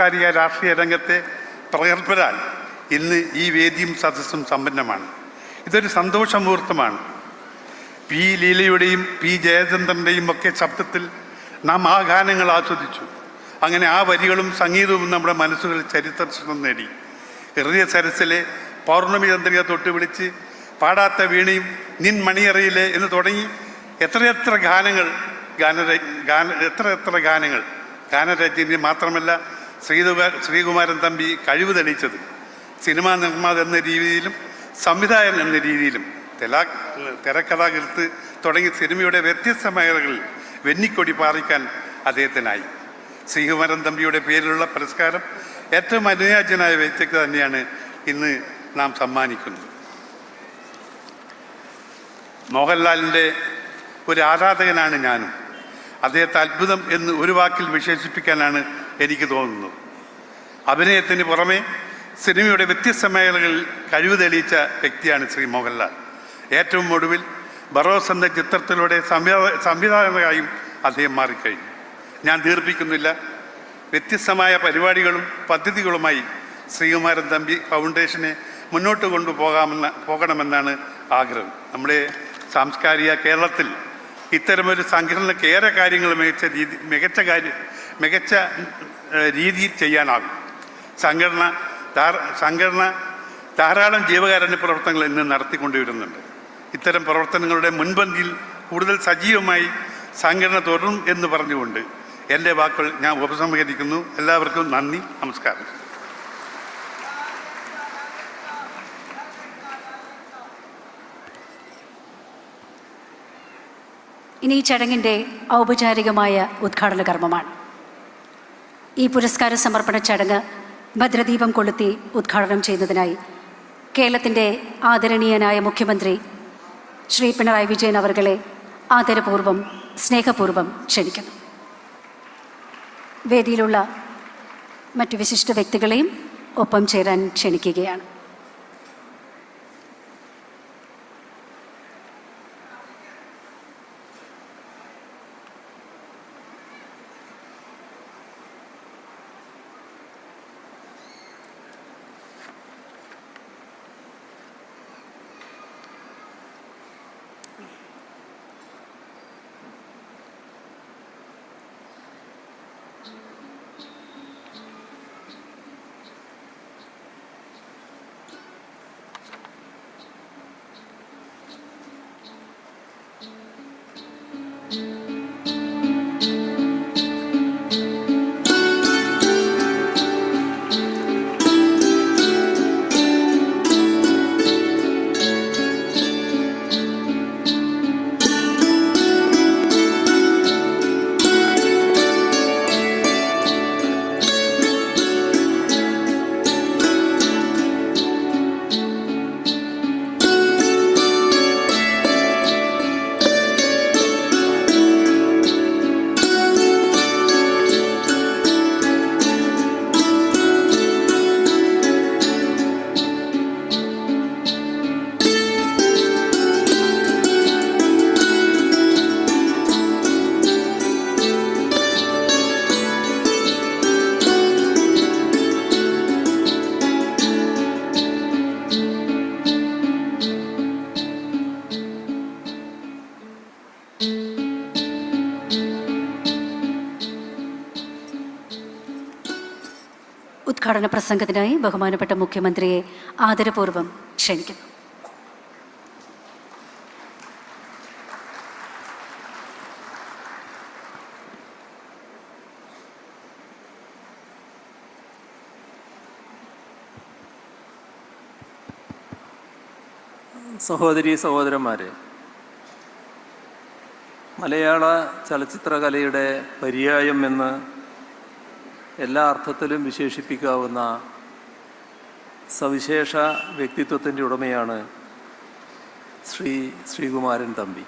സാംസ്കാരിക രാഷ്ട്രീയ രംഗത്തെ പ്രഗത്ഭരാൽ ഇന്ന് ഈ വേദിയും സദസ്സും സമ്പന്നമാണ്. ഇതൊരു സന്തോഷ മുഹൂർത്തമാണ്. പി ലീലയുടെയും പി ജയചന്ദ്രന്റെയും ഒക്കെ ശബ്ദത്തിൽ നാം ആ ഗാനങ്ങൾ ആസ്വദിച്ചു. അങ്ങനെ ആ വരികളും സംഗീതവും നമ്മുടെ മനസ്സുകളിൽ ചരിത്രം നേടി. ഹൃദയ സരസിലെ പൗർണമി ചന്ദ്രിക തൊട്ട് വിളിച്ച് പാടാത്ത വീണയും നിൻ മണിയറയിലെ എന്ന് തുടങ്ങി എത്രയെത്ര ഗാനങ്ങൾ ഗാനര ഗാന എത്ര എത്ര ഗാനങ്ങൾ ഗാനരചന മാത്രമല്ല ശ്രീകുമാ ശ്രീകുമാരൻ തമ്പി കഴിവ് തെളിയിച്ചത് സിനിമാ നിർമ്മാത എന്ന രീതിയിലും സംവിധായകൻ എന്ന രീതിയിലും തെലാ തിരക്കഥാകൃത്ത് തുടങ്ങി സിനിമയുടെ വ്യത്യസ്ത മേഖലകളിൽ വെന്നിക്കൊടി പാറിക്കാൻ അദ്ദേഹത്തിനായി. ശ്രീകുമാരൻ തമ്പിയുടെ പേരിലുള്ള പുരസ്കാരം ഏറ്റവും അനുയോജ്യനായ വ്യക്തിക്ക് തന്നെയാണ് ഇന്ന് നാം സമ്മാനിക്കുന്നത്. മോഹൻലാലിന്റെ ഒരു ആരാധകനാണ് ഞാനും. അദ്ദേഹത്തെ അത്ഭുതം എന്ന് ഒരു വാക്കിൽ വിശേഷിപ്പിക്കാനാണ് എനിക്ക് തോന്നുന്നു. അഭിനയത്തിന് പുറമെ സിനിമയുടെ വ്യത്യസ്ത മേഖലകളിൽ കഴിവ് തെളിയിച്ച വ്യക്തിയാണ് ശ്രീ മോഹൻലാൽ. ഏറ്റവും ഒടുവിൽ ബറോസ് എന്ന ചിത്രത്തിലൂടെ സംവിധാ സംവിധായകനായും അദ്ദേഹം മാറിക്കഴിഞ്ഞു. ഞാൻ ദീർഘിക്കുന്നില്ല വ്യത്യസ്തമായ പരിപാടികളും പദ്ധതികളുമായി ശ്രീകുമാരൻ തമ്പി ഫൗണ്ടേഷനെ മുന്നോട്ട് കൊണ്ടുപോകാമെന്ന പോകണമെന്നാണ് ആഗ്രഹം. നമ്മുടെ സാംസ്കാരിക കേരളത്തിൽ ഇത്തരമൊരു സംഘടനയ്ക്ക് ഏറെ കാര്യങ്ങൾ മികച്ച രീതി മികച്ച കാര്യം മികച്ച രീതിയിൽ ചെയ്യാനാകും. സംഘടന സംഘടന ധാരാളം ജീവകാരുണ്യ പ്രവർത്തനങ്ങൾ ഇന്ന് നടത്തിക്കൊണ്ടുവരുന്നുണ്ട് ഇത്തരം പ്രവർത്തനങ്ങളുടെ മുൻപന്തിയിൽ കൂടുതൽ സജീവമായി സംഘടന തുടരും എന്ന് പറഞ്ഞുകൊണ്ട് എന്റെ വാക്കുകൾ ഞാൻ ഉപസംഹരിക്കുന്നു. എല്ലാവർക്കും നന്ദി നമസ്കാരം. ഇനി ഈ ചടങ്ങിന്റെ ഔപചാരികമായ ഉദ്ഘാടന കർമ്മമാണ്. ഈ പുരസ്കാര സമർപ്പണ ചടങ്ങ് ഭദ്രദീപം കൊളുത്തി ഉദ്ഘാടനം ചെയ്യുന്നതിനായി കേരളത്തിന്റെ ആദരണീയനായ മുഖ്യമന്ത്രി ശ്രീ പിണറായി വിജയൻ അവർകളെ ആദരപൂർവം സ്നേഹപൂർവം ക്ഷണിക്കുന്നു. വേദിയിലുള്ള മറ്റു വിശിഷ്ട വ്യക്തികളെയും ഒപ്പം ചേരാൻ ക്ഷണിക്കുകയാണ്. ഉദ്ഘാടന പ്രസംഗത്തിനായി ബഹുമാനപ്പെട്ട മുഖ്യമന്ത്രിയെ ആദരപൂർവം ക്ഷണിക്കുന്നു. സഹോദരി സഹോദരന്മാരെ മലയാള ചലച്ചിത്രകലയുടെ പര്യായം എന്ന് എല്ലാ അർത്ഥത്തിലും വിശേഷിപ്പിക്കാവുന്ന സവിശേഷ വ്യക്തിത്വത്തിന്റെ ഉടമയാണ് ശ്രീ ശ്രീകുമാരൻ തമ്പി.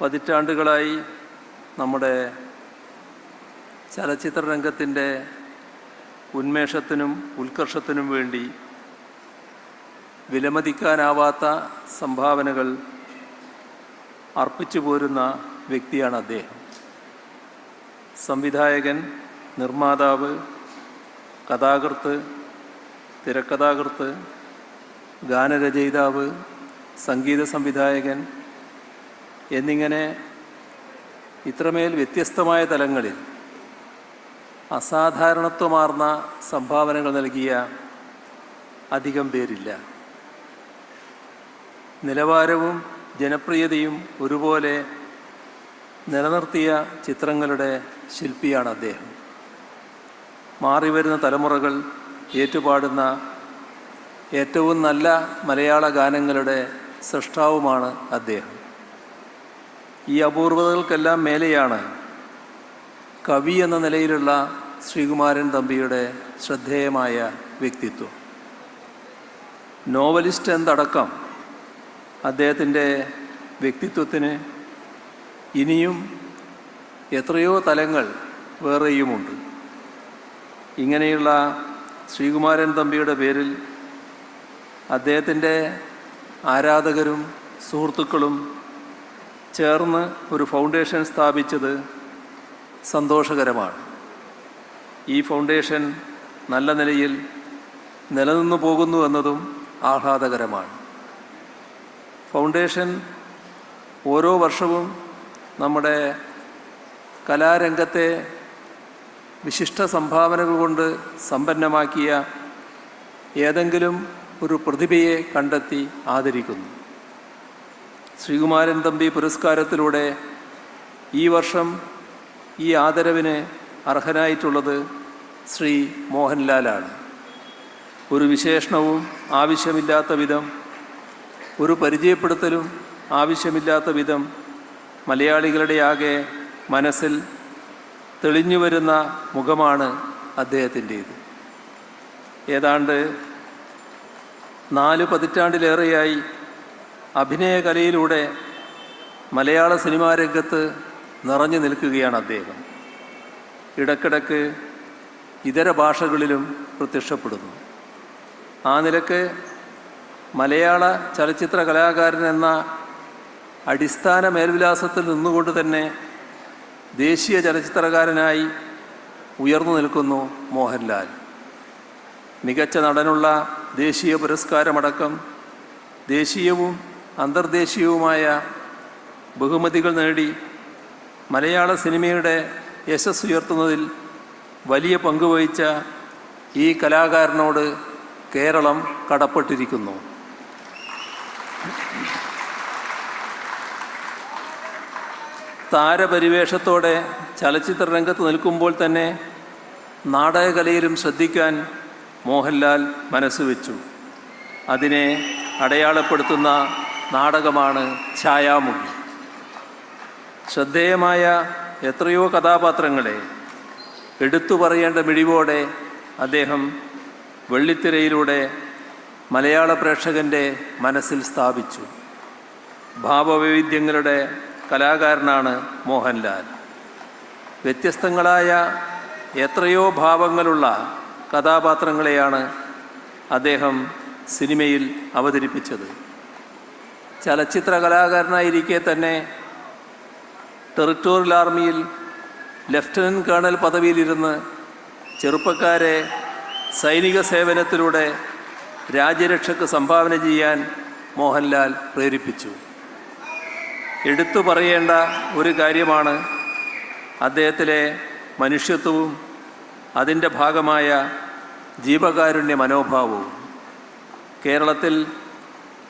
പതിറ്റാണ്ടുകളായി നമ്മുടെ ചലച്ചിത്ര രംഗത്തിന്റെ ഉന്മേഷത്തിനും ഉത്കർഷത്തിനും വേണ്ടി വിലമതിക്കാനാവാത്ത സംഭാവനകൾ അർപ്പിച്ചു പോരുന്ന വ്യക്തിയാണ് അദ്ദേഹം. സംവിധായകൻ നിർമ്മാതാവ് കഥാകൃത്ത് തിരക്കഥാകൃത്ത് ഗാനരചയിതാവ് സംഗീത സംവിധായകൻ എന്നിങ്ങനെ ഇത്രമേൽ വ്യത്യസ്തമായ തലങ്ങളിൽ അസാധാരണത്വമാർന്ന സംഭാവനകൾ നൽകിയ അധികം പേരില്ല. നിലവാരവും ജനപ്രിയതയും ഒരുപോലെ നിലനിർത്തിയ ചിത്രങ്ങളുടെ ശില്പിയാണ് അദ്ദേഹം. മാറിവരുന്ന തലമുറകൾ ഏറ്റുപാടുന്ന ഏറ്റവും നല്ല മലയാള ഗാനങ്ങളുടെ സൃഷ്ടാവുമാണ് അദ്ദേഹം. ഈ അപൂർവതകൾക്കെല്ലാം മേലെയാണ് കവി എന്ന നിലയിലുള്ള ശ്രീകുമാരൻ തമ്പിയുടെ ശ്രദ്ധേയമായ വ്യക്തിത്വം. നോവലിസ്റ്റ് എന്തടക്കം അദ്ദേഹത്തിന്റെ വ്യക്തിത്വത്തിന് ഇനിയും എത്രയോ തലങ്ങൾ വേറെയുമുണ്ട്. ഇങ്ങനെയുള്ള ശ്രീകുമാരൻ തമ്പിയുടെ പേരിൽ അദ്ദേഹത്തിന്റെ ആരാധകരും സുഹൃത്തുക്കളും ചേർന്ന് ഒരു ഫൗണ്ടേഷൻ സ്ഥാപിച്ചത് സന്തോഷകരമാണ്. ഈ ഫൗണ്ടേഷൻ നല്ല നിലയിൽ നിലനിന്നു പോകുന്നു എന്നതും ആഹ്ലാദകരമാണ്. ഫൗണ്ടേഷൻ ഓരോ വർഷവും നമ്മുടെ കലാരംഗത്തെ വിശിഷ്ട സംഭാവനകൾ കൊണ്ട് സമ്പന്നമാക്കിയ ഏതെങ്കിലും ഒരു പ്രതിഭയെ കണ്ടെത്തി ആദരിക്കുന്നു. ശ്രീകുമാരൻ തമ്പി പുരസ്കാരത്തിലൂടെ ഈ വർഷം ഈ ആദരവിന് അർഹനായിട്ടുള്ളത് ശ്രീ മോഹൻലാലാണ്. ഒരു വിശേഷണവും ആവശ്യമില്ലാത്ത വിധം ഒരു പരിചയപ്പെടുത്തലും ആവശ്യമില്ലാത്ത വിധം മലയാളികളുടെ ആകെ മനസ്സിൽ തെളിഞ്ഞു വരുന്ന മുഖമാണ് അദ്ദേഹത്തിന്റേത്. ഏതാണ്ട് നാല് പതിറ്റാണ്ടിലേറെയായി അഭിനയകലയിലൂടെ മലയാള സിനിമാ രംഗത്ത് നിറഞ്ഞു നിൽക്കുകയാണ് അദ്ദേഹം. ഇടക്കിടക്ക് ഇതര ഭാഷകളിലും പ്രത്യക്ഷപ്പെടുന്നു. ആ നിലയ്ക്ക് മലയാള ചലച്ചിത്ര കലാകാരൻ എന്ന അടിസ്ഥാന മേൽവിലാസത്തിൽ നിന്നുകൊണ്ട് തന്നെ ദേശീയ ചലച്ചിത്രകാരനായി ഉയർന്നു നിൽക്കുന്നു മോഹൻലാൽ. മികച്ച നടനുള്ള ദേശീയ പുരസ്കാരമടക്കം ദേശീയവും അന്തർദേശീയവുമായ ബഹുമതികൾ നേടി മലയാള സിനിമയുടെ യശസ് ഉയർത്തുന്നതിൽ വലിയ പങ്കുവഹിച്ച ഈ കലാകാരനോട് കേരളം കടപ്പെട്ടിരിക്കുന്നു. താരപരിവേഷത്തോടെ ചലച്ചിത്ര രംഗത്ത് നിൽക്കുമ്പോൾ തന്നെ നാടകകലയിലും ശ്രദ്ധിക്കാൻ മോഹൻലാൽ മനസ്സുവെച്ചു അതിനെ അടയാളപ്പെടുത്തുന്ന നാടകമാണ് ഛായാമുഖി. ശ്രദ്ധേയമായ എത്രയോ കഥാപാത്രങ്ങളെ എടുത്തു പറയേണ്ട മിഴിവോടെ അദ്ദേഹം വെള്ളിത്തിരയിലൂടെ മലയാള പ്രേക്ഷകന്റെ മനസ്സിൽ സ്ഥാപിച്ചു. ഭാവവൈവിധ്യങ്ങളുടെ കലാകാരനാണ് മോഹൻലാൽ. വ്യത്യസ്തങ്ങളായ എത്രയോ ഭാവങ്ങളുള്ള കഥാപാത്രങ്ങളെയാണ് അദ്ദേഹം സിനിമയിൽ അവതരിപ്പിച്ചത്. ചലച്ചിത്ര കലാകാരനായിരിക്കെ തന്നെ ടെറിട്ടോറിയൽ ആർമിയിൽ ലഫ്റ്റനന്റ് കേണൽ പദവിയിലിരുന്ന് ചെറുപ്പക്കാരെ സൈനിക സേവനത്തിലൂടെ രാജ്യരക്ഷക്ക് സംഭാവന ചെയ്യാൻ മോഹൻലാൽ പ്രേരിപ്പിച്ചു. എടുത്തു പറയേണ്ട ഒരു കാര്യമാണ് അദ്ദേഹത്തിലെ മനുഷ്യത്വവും അതിന്റെ ഭാഗമായ ജീവകാരുണ്യ മനോഭാവവും. കേരളത്തിൽ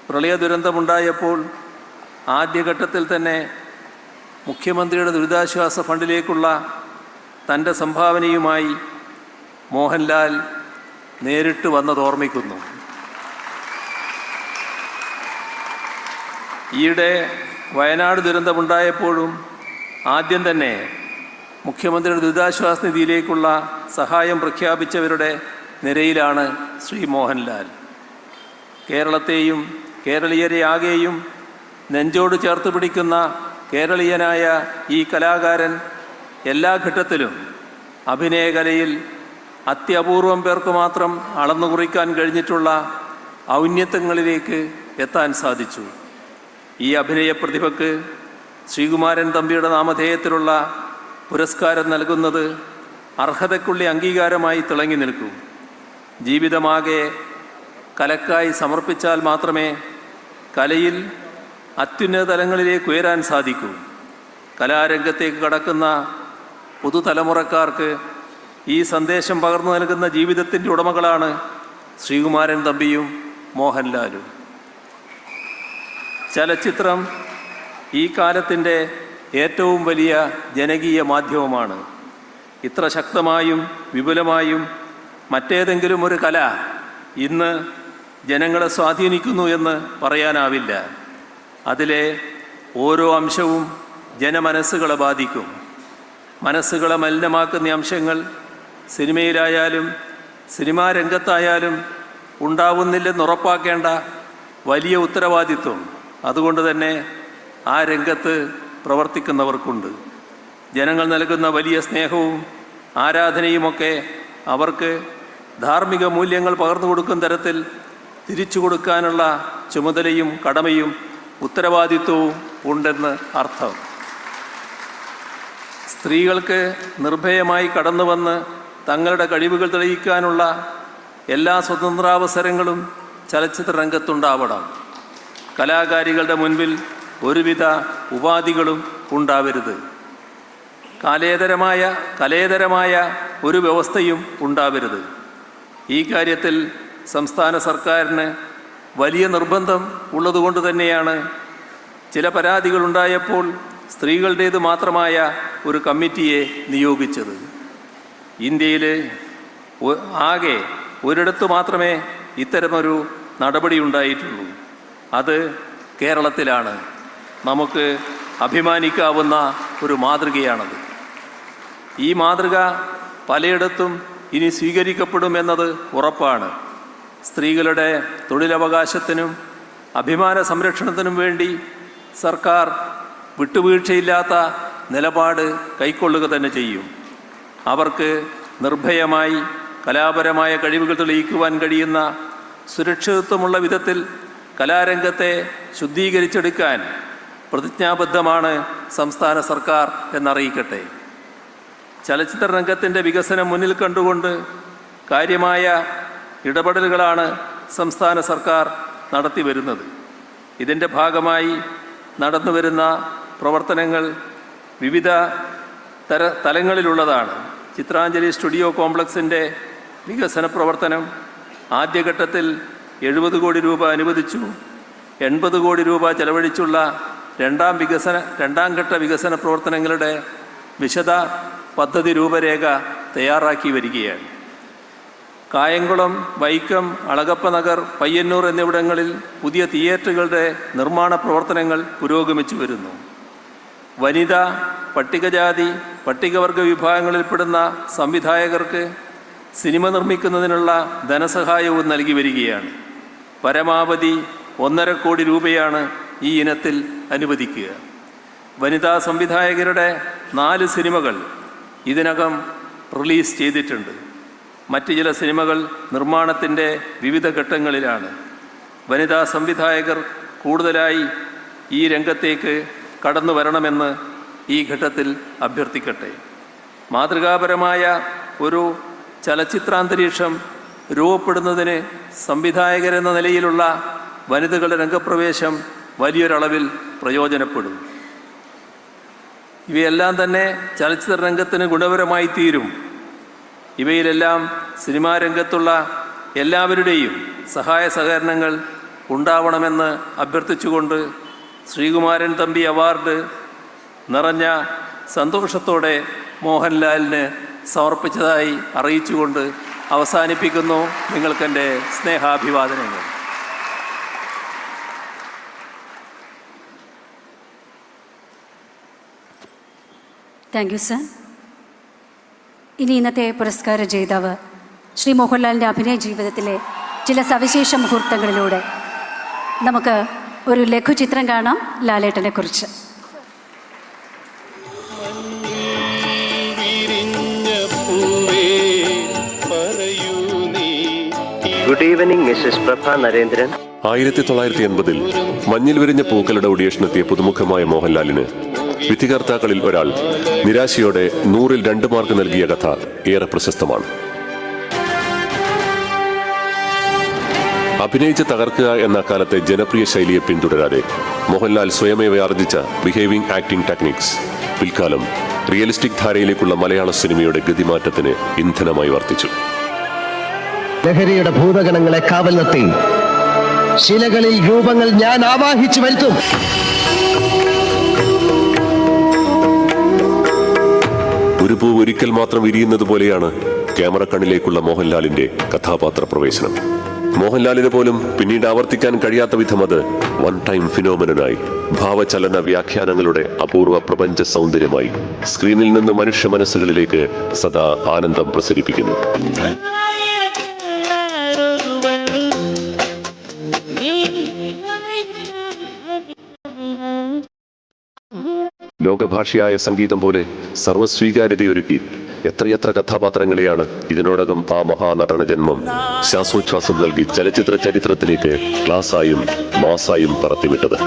പ്രളയ ദുരന്തമുണ്ടായപ്പോൾ ആദ്യഘട്ടത്തിൽ തന്നെ മുഖ്യമന്ത്രിയുടെ ദുരിതാശ്വാസ ഫണ്ടിലേക്കുള്ള തന്റെ സംഭാവനയുമായി മോഹൻലാൽ നേരിട്ട് വന്നത് ഓർമ്മിക്കുന്നു. ഈയിടെ വയനാട് ദുരന്തമുണ്ടായപ്പോഴും ആദ്യം തന്നെ മുഖ്യമന്ത്രിയുടെ ദുരിതാശ്വാസ നിധിയിലേക്കുള്ള സഹായം പ്രഖ്യാപിച്ചവരുടെ നിരയിലാണ് ശ്രീ മോഹൻലാൽ. കേരളത്തെയും കേരളീയരെ ആകെയും നെഞ്ചോട് ചേർത്ത് പിടിക്കുന്ന കേരളീയനായ ഈ കലാകാരൻ എല്ലാ ഘട്ടത്തിലും അഭിനയകലയിൽ അത്യപൂർവം പേർക്ക് മാത്രം അളന്നു കുറിക്കാൻ കഴിഞ്ഞിട്ടുള്ള ഔന്നത്യങ്ങളിലേക്ക് എത്താൻ സാധിച്ചു. ഈ അഭിനയ പ്രതിഭക്ക് ശ്രീകുമാരൻ തമ്പിയുടെ നാമധേയത്തിലുള്ള പുരസ്കാരം നൽകുന്നത് അർഹതയ്ക്കുള്ള അംഗീകാരമായി തിളങ്ങി നിൽക്കൂ. ജീവിതമാകെ കലക്കായി സമർപ്പിച്ചാൽ മാത്രമേ കലയിൽ അത്യുന്നത തലങ്ങളിലേക്ക് ഉയരാൻ സാധിക്കൂ. കലാരംഗത്തേക്ക് കടക്കുന്ന പുതുതലമുറക്കാർക്ക് ഈ സന്ദേശം പകർന്നു നൽകുന്ന ജീവിതത്തിന്റെ ഉടമകളാണ് ശ്രീകുമാരൻ തമ്പിയും മോഹൻലാലും. ചലച്ചിത്രം ഈ കാലത്തിന്റെ ഏറ്റവും വലിയ ജനകീയ മാധ്യമമാണ്. ഇത്ര ശക്തമായും വിപുലമായും മറ്റേതെങ്കിലും ഒരു കല ഇന്ന് ജനങ്ങളെ സ്വാധീനിക്കുന്നു എന്ന് പറയാനാവില്ല. അതിലെ ഓരോ അംശവും ജനമനസ്സുകളെ ബാധിക്കും. മനസ്സുകളെ മലിനമാക്കുന്ന അംശങ്ങൾ സിനിമയിലായാലും സിനിമാ രംഗത്തായാലും ഉണ്ടാവുന്നില്ലെന്ന് ഉറപ്പാക്കേണ്ട വലിയ ഉത്തരവാദിത്വം അതുകൊണ്ട് തന്നെ ആ രംഗത്ത് പ്രവർത്തിക്കുന്നവർക്കുണ്ട്. ജനങ്ങൾ നൽകുന്ന വലിയ സ്നേഹവും ആരാധനയുമൊക്കെ അവർക്ക് ധാർമ്മിക മൂല്യങ്ങൾ പകർന്നു കൊടുക്കുന്ന തരത്തിൽ തിരിച്ചു കൊടുക്കാനുള്ള ചുമതലയും കടമയും ഉത്തരവാദിത്വവും ഉണ്ടെന്ന് അർത്ഥം. സ്ത്രീകൾക്ക് നിർഭയമായി കടന്നു വന്ന് തങ്ങളുടെ കഴിവുകൾ തെളിയിക്കാനുള്ള എല്ലാ സ്വതന്ത്രാവസരങ്ങളും ചലച്ചിത്ര രംഗത്തുണ്ടാവണം. കലാകാരികളുടെ മുൻപിൽ ഒരുവിധ ഉപാധികളും ഉണ്ടാവരുത്. കാലേതരമായ കലേതരമായ ഒരു വ്യവസ്ഥയും ഉണ്ടാവരുത്. ഈ കാര്യത്തിൽ സംസ്ഥാന സർക്കാരിന് വലിയ നിർബന്ധം ഉള്ളതുകൊണ്ട് തന്നെയാണ് ചില പരാതികളുണ്ടായപ്പോൾ സ്ത്രീകളുടേത് മാത്രമായ ഒരു കമ്മിറ്റിയെ നിയോഗിച്ചത്. ഇന്ത്യയിൽ ആകെ ഒരിടത്ത് മാത്രമേ ഇത്തരമൊരു നടപടി ഉണ്ടായിട്ടുള്ളൂ. അത് കേരളത്തിലാണ്. നമുക്ക് അഭിമാനിക്കാവുന്ന ഒരു മാതൃകയാണത്. ഈ മാതൃക പലയിടത്തും ഇനി സ്വീകരിക്കപ്പെടുമെന്നത് ഉറപ്പാണ്. സ്ത്രീകളുടെ തൊഴിലവകാശത്തിനും അഭിമാന സംരക്ഷണത്തിനും വേണ്ടി സർക്കാർ വിട്ടുവീഴ്ചയില്ലാത്ത നിലപാട് കൈക്കൊള്ളുക തന്നെ ചെയ്യും. അവർക്ക് നിർഭയമായി കലാപരമായ കഴിവുകൾ തെളിയിക്കുവാൻ കഴിയുന്ന സുരക്ഷിതത്വമുള്ള വിധത്തിൽ കലാരംഗത്തെ ശുദ്ധീകരിച്ചെടുക്കാൻ പ്രതിജ്ഞാബദ്ധമാണ് സംസ്ഥാന സർക്കാർ എന്നറിയിക്കട്ടെ. ചലച്ചിത്ര രംഗത്തിന്റെ വികസനം മുന്നിൽ കണ്ടുകൊണ്ട് കാര്യമായ ഇടപെടലുകളാണ് സംസ്ഥാന സർക്കാർ നടത്തി വരുന്നത്. ഇതിന്റെ ഭാഗമായി നടന്നുവരുന്ന പ്രവർത്തനങ്ങൾ വിവിധ തര തലങ്ങളിലുള്ളതാണ്. ചിത്രാഞ്ജലി സ്റ്റുഡിയോ കോംപ്ലക്സിന്റെ വികസന പ്രവർത്തനം ആദ്യഘട്ടത്തിൽ എഴുപത് കോടി രൂപ അനുവദിച്ചു. എൺപത് കോടി രൂപ ചെലവഴിച്ചുള്ള രണ്ടാം വികസന രണ്ടാം ഘട്ട വികസന പ്രവർത്തനങ്ങളുടെ വിശദ പദ്ധതി രൂപരേഖ തയ്യാറാക്കി വരികയാണ്. കായംകുളം വൈക്കം അളകപ്പനഗർ പയ്യന്നൂർ എന്നിവിടങ്ങളിൽ പുതിയ തിയേറ്ററുകളുടെ നിർമ്മാണ പ്രവർത്തനങ്ങൾ പുരോഗമിച്ചു വരുന്നു. വനിത പട്ടികജാതി പട്ടികവർഗ വിഭാഗങ്ങളിൽപ്പെടുന്ന സംവിധായകർക്ക് സിനിമ നിർമ്മിക്കുന്നതിനുള്ള ധനസഹായവും നൽകി വരികയാണ്. പരമാവധി ഒന്നര കോടി രൂപയാണ് ഈ ഇനത്തിൽ അനുവദിക്കുക. വനിതാ സംവിധായകരുടെ നാല് സിനിമകൾ ഇതിനകം റിലീസ് ചെയ്തിട്ടുണ്ട്. മറ്റ് ചില സിനിമകൾ നിർമ്മാണത്തിന്റെ വിവിധ ഘട്ടങ്ങളിലാണ്. വനിതാ സംവിധായകർ കൂടുതലായി ഈ രംഗത്തേക്ക് കടന്നു വരണമെന്ന് ഈ ഘട്ടത്തിൽ അഭ്യർത്ഥിക്കട്ടെ. മാതൃകാപരമായ ഒരു ചലച്ചിത്രാന്തരീക്ഷം രൂപപ്പെടുന്നതിന് സംവിധായകരെന്ന നിലയിലുള്ള വനിതകളുടെ രംഗപ്രവേശം വലിയൊരളവിൽ പ്രയോജനപ്പെടും. ഇവയെല്ലാം തന്നെ ചലച്ചിത്ര രംഗത്തിന് ഗുണപരമായി തീരും. ഇവയിലെല്ലാം സിനിമാ രംഗത്തുള്ള എല്ലാവരുടെയും സഹായ സഹകരണങ്ങൾ ഉണ്ടാവണമെന്ന് അഭ്യർത്ഥിച്ചുകൊണ്ട് ശ്രീകുമാരൻ തമ്പി അവാർഡ് നിറഞ്ഞ സന്തോഷത്തോടെ മോഹൻലാലിന് സമർപ്പിച്ചതായി അറിയിച്ചുകൊണ്ട് അവസാനിപ്പിക്കുന്നു നിങ്ങൾക്കെന്റെ സ്നേഹാഭിവാദനങ്ങൾ. താങ്ക് യു സർ ഇനി ഇന്നത്തെ പുരസ്കാര ജേതാവ് ശ്രീ മോഹൻലാലിന്റെ അഭിനയ ജീവിതത്തിലെ ചില സവിശേഷ മുഹൂർത്തങ്ങളിലൂടെ നമുക്ക് ഒരു ലഘുചിത്രം കാണാം ലാലേട്ടനെ കുറിച്ച് നരേന്ദ്രൻ ആയിരത്തി തൊള്ളായിരത്തി എൺപതിൽ മഞ്ഞിൽ വിരിഞ്ഞ പൂക്കളുടെ ഒഡിയേഷനെത്തിയ പുതുമുഖമായ മോഹൻലാലിന് വിധികർത്താക്കളിൽ ഒരാൾ നിരാശയോടെ നൂറിൽ രണ്ട് മാർക്ക് നൽകിയ കഥ ഏറെ പ്രശസ്തമാണ്. അഭിനയിച്ച് തകർക്കുക എന്ന കാലത്തെ ജനപ്രിയ ശൈലിയെ പിന്തുടരാതെ മോഹൻലാൽ സ്വയമേവ ആർജിച്ച ബിഹേവിംഗ് ആക്ടിംഗ് ടെക്നിക്സ് പിൽക്കാലം റിയലിസ്റ്റിക് ധാരയിലേക്കുള്ള മലയാള സിനിമയുടെ ഗതിമാറ്റത്തിന് ഇന്ധനമായി വർത്തിച്ചു. ലഹരിയുടെ ഭൂതഗണങ്ങളെ കാവൽ നിർത്തി. ശിലകളിൽ രൂപങ്ങൾ ഞാൻ ആവാഹിച്ചു വരുത്തും. ഒരു പൂവ് ഒരിക്കൽ മാത്രം വിരിയുന്നത് പോലെയാണ് ക്യാമറ കണ്ണിലേക്കുള്ള മോഹൻലാലിന്റെ കഥാപാത്ര പ്രവേശനം മോഹൻലാലിന് പോലും പിന്നീട് ആവർത്തിക്കാൻ കഴിയാത്ത വിധം അത് വൺ ടൈം ഫിനോമിനായി ഭാവചലന വ്യാഖ്യാനങ്ങളുടെ അപൂർവ പ്രപഞ്ച സൗന്ദര്യമായി സ്ക്രീനിൽ നിന്ന് മനുഷ്യ മനസ്സുകളിലേക്ക് സദാ ആനന്ദം പ്രസരിപ്പിക്കുന്നു. ലോകഭാഷയായ സംഗീതം പോലെ സർവസ്വീകാര്യതയൊരുക്കി എത്രയെത്ര കഥാപാത്രങ്ങളെയാണ് ഇതിനോടകം ആ മഹാനടന ജന്മം ശ്വാസോച്ഛ്വാസം നൽകി ചലച്ചിത്ര ചരിത്രത്തിലേക്ക് ക്ലാസ്സായും മാസായും പറത്തിവിട്ടത്.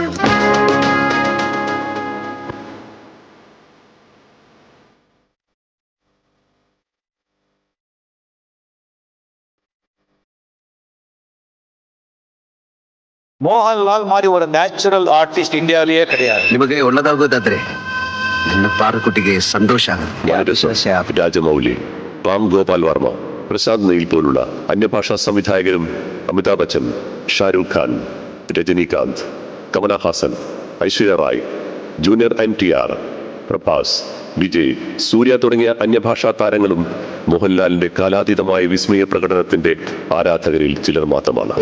மோகன்லால் மாதிரி ஒரு நேச்சுரல் ஆர்டிஸ்ட் இந்தியாவிலேயே கிடையாது ನಿಮಗೆ ಒಳ್ಳೆದಾಗುವುದಾದ್ರೆ ನನ್ನ ಪಾರುಕುಟ್ಟಿಗೆ ಸಂತೋಷ മനരസം, രാജമൗലി റാം ഗോപാൽ വർമ്മ പ്രസാദ് നെയിൽ പോലുള്ള അന്യഭാഷാ സംവിധായകരും Amitabh Bachchan Shahrukh Khan Rajinikanth Kamal Haasan Aishwarya Rai junior N T R Prabhas Vijay Suriya തുടങ്ങിയ അന്യഭാഷാ താരങ്ങളും മോഹൻലാലിന്റെ കാലാതീതമായ വിസ്മയ പ്രകടനത്തിന്റെ ആരാധകരിൽ ചിലർ മാത്രമാണ്.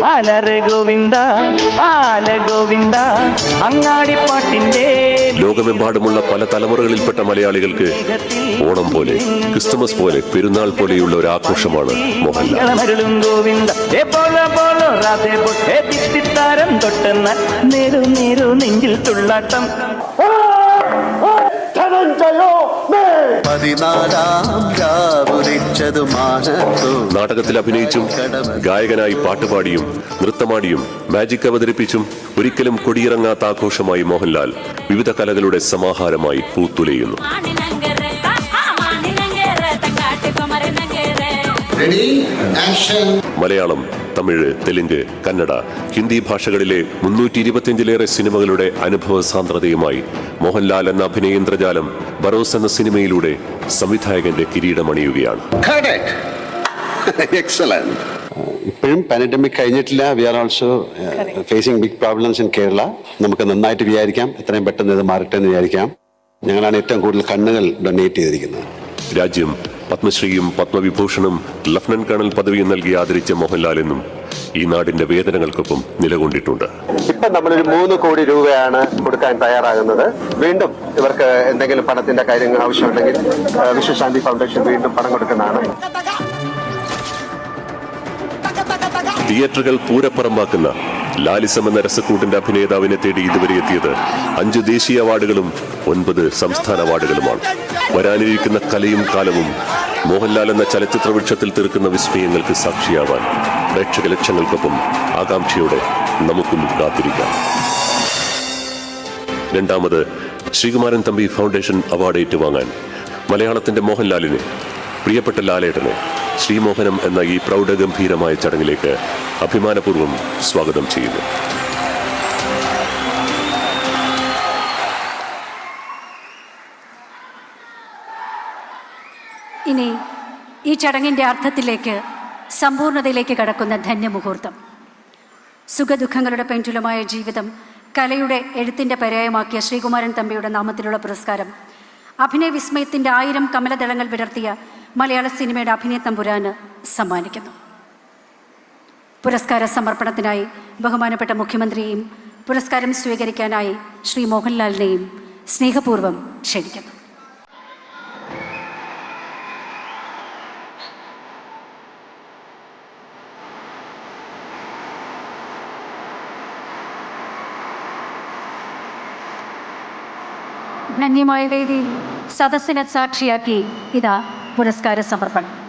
ലോകമെമ്പാടുമുള്ള പല തലമുറകളിൽപ്പെട്ട മലയാളികൾക്ക് ഓണം പോലെ ക്രിസ്തുമസ് പോലെ പെരുന്നാൾ പോലെയുള്ള ഒരു ആഘോഷമാണ് മോഹൻലാൽ. നെഞ്ചിൽ തുള്ളാട്ടം. നാടകത്തിൽ അഭിനയിച്ചും ഗായകനായി പാട്ടുപാടിയും നൃത്തമാടിയും മാജിക് അവതരിപ്പിച്ചും ഒരിക്കലും കൊടിയിറങ്ങാത്ത ആഘോഷമായി മോഹൻലാൽ വിവിധ കലകളുടെ സമാഹാരമായി പൂത്തുലയുന്നു. റെഡി ആക്ഷൻ മലയാളം തമിഴ് തെലുങ്ക് കന്നഡ ഹിന്ദി ഭാഷകളിലെ മുന്നൂറ്റി ഇരുപത്തിയഞ്ചിലേറെ സിനിമകളുടെ അനുഭവ സാന്ദ്രതയുമായി മോഹൻലാൽ എന്ന അഭിനയേന്ദ്രജാലം ബറോസ് എന്ന സിനിമയിലൂടെ സംവിധായകന്റെ കിരീടമണിയുകയാണ്. എക്സലന്റ് ഇപ്പോഴും പാനഡമിക് കഴിഞ്ഞിട്ടില്ല. We are also facing big problems in Kerala നമുക്ക് നന്നായിട്ട് വിചാരിക്കാം. എത്രയും പെട്ടെന്ന് ഇത് മാറട്ടെ എന്ന് വിചാരിക്കാം. ഞങ്ങളാണ് ഏറ്റവും കൂടുതൽ കണ്ണുകൾ ഡൊണേറ്റ് ചെയ്തിരിക്കുന്നത്. രാജ്യം പത്മശ്രീയും പത്മവിഭൂഷണും ലഫ്റ്റനന്റ് കേണൽ പദവിയും നൽകി ആദരിച്ച മോഹൻലാൽ എന്നും ഈ നാടിന്റെ വേദനകൾക്കൊപ്പം നിലകൊണ്ടിട്ടുണ്ട്. ഇപ്പൊ നമ്മളൊരു മൂന്ന് കോടി രൂപയാണ് കൊടുക്കാൻ തയ്യാറാകുന്നത്. വീണ്ടും ഇവർക്ക് എന്തെങ്കിലും പണത്തിന്റെ കാര്യങ്ങൾ ആവശ്യമുണ്ടെങ്കിൽ വിശ്വശാന്തി ഫൗണ്ടേഷൻ വീണ്ടും പണം കൊടുക്കുന്നതാണ്. തിയേറ്ററുകൾ പൂരപ്പറമ്പാക്കുന്ന ലാലിസം എന്ന രസക്കൂട്ടിന്റെ അഭിനേതാവിനെ തേടി ഇതുവരെ എത്തിയത് അഞ്ച് ദേശീയ അവാർഡുകളും ഒൻപത് സംസ്ഥാന അവാർഡുകളുമാണ്. വരാനിരിക്കുന്ന കലയും കാലവും മോഹൻലാൽ എന്ന ചലച്ചിത്ര വൃക്ഷത്തിൽ തീർക്കുന്ന വിസ്മയങ്ങൾക്ക് സാക്ഷിയാവാൻ പ്രേക്ഷക ലക്ഷ്യങ്ങൾക്കൊപ്പം ആകാംക്ഷയോടെ നമുക്കും കാത്തിരിക്കാം. രണ്ടാമത് ശ്രീകുമാരൻ തമ്പി ഫൗണ്ടേഷൻ അവാർഡ് ഏറ്റുവാങ്ങാൻ മലയാളത്തിന്റെ മോഹൻലാലിനെ പ്രിയപ്പെട്ട ലാലേട്ടനെ ശ്രീമോഹനം എന്ന ഈ പ്രൗഢഗംഭീരമായ ചടങ്ങിലേക്ക് അഭിമാനപൂർവം സ്വാഗതം ചെയ്യുന്നു. ഇനി ഈ ചടങ്ങിന്റെ അർത്ഥത്തിലേക്ക് സമ്പൂർണതയിലേക്ക് കടക്കുന്ന ധന്യമുഹൂർത്തം. സുഖദുഃഖങ്ങളുടെ പെന്റുലമായ ജീവിതം കലയുടെ എഴുത്തിന്റെ പര്യായമാക്കിയ ശ്രീകുമാരൻ തമ്പിയുടെ നാമത്തിലുള്ള പുരസ്കാരം അഭിനയ വിസ്മയത്തിന്റെ ആയിരം കമലദളങ്ങൾ വിടർത്തിയ മലയാള സിനിമയുടെ അഭിനയ തമ്പുരാന് സമ്മാനിക്കുന്നു. പുരസ്കാര സമർപ്പണത്തിനായി ബഹുമാനപ്പെട്ട മുഖ്യമന്ത്രിയെയും പുരസ്കാരം സ്വീകരിക്കാനായി ശ്രീ മോഹൻലാലിനെയും സ്നേഹപൂർവം ക്ഷണിക്കുന്നു. ധന്യമായ വേദി സദസ്സിനെ സാക്ഷിയാക്കി ഇതാ പുരസ്കാര സമർപ്പണം.